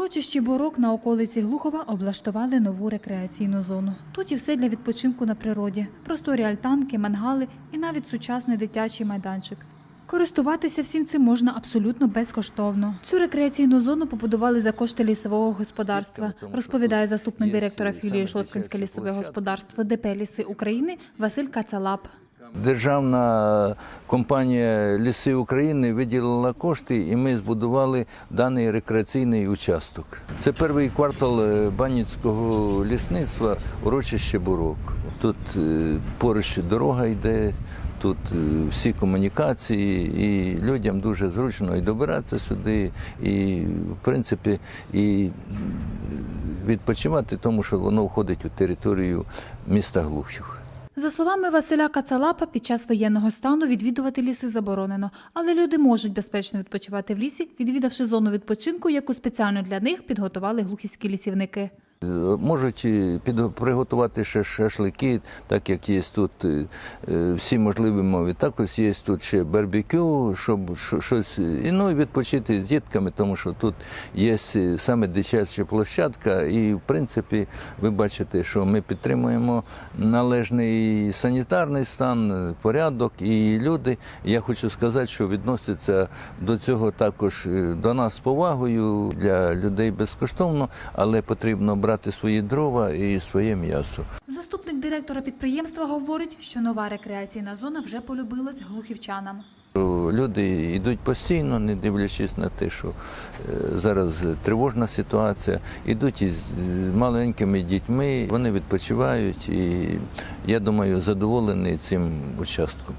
урочищі Борок на околиці Глухова облаштували нову рекреаційну зону. Тут і все для відпочинку на природі, просторі альтанки, мангали і навіть сучасний дитячий майданчик. Користуватися всім цим можна абсолютно безкоштовно. Цю рекреаційну зону побудували за кошти лісового господарства, розповідає заступник директора філії Шосткинське лісове господарство ДП Ліси України Василь Кацалап. Державна компанія Ліси України виділила кошти, і ми збудували даний рекреаційний участок. Це перший квартал е, Банівського лісництва, урочище Бурок. Тут е, поруч дорога йде, тут е, всі комунікації, і людям дуже зручно і добиратися сюди, і в принципі і відпочивати, тому що воно входить у територію міста Глухів. За словами Василя Кацалапа, під час воєнного стану відвідувати ліси заборонено, але люди можуть безпечно відпочивати в лісі, відвідавши зону відпочинку, яку спеціально для них підготували глухівські лісівники. Можуть під, приготувати ще шашлики, так як є тут е, е, всі можливі мови. Також є тут ще барбекю, щоб що- щось і, ну, відпочити з дітками, тому що тут є саме дитяча площадка, і в принципі ви бачите, що ми підтримуємо належний санітарний стан, порядок і люди. Я хочу сказати, що відносяться до цього також е, до нас з повагою для людей безкоштовно, але потрібно брати свої дрова і своє м'ясо. Заступник директора підприємства говорить, що нова рекреаційна зона вже полюбилась глухівчанам. Люди йдуть постійно, не дивлячись на те, що е, зараз тривожна ситуація. Йдуть із маленькими дітьми, вони відпочивають і я думаю, задоволені цим участком.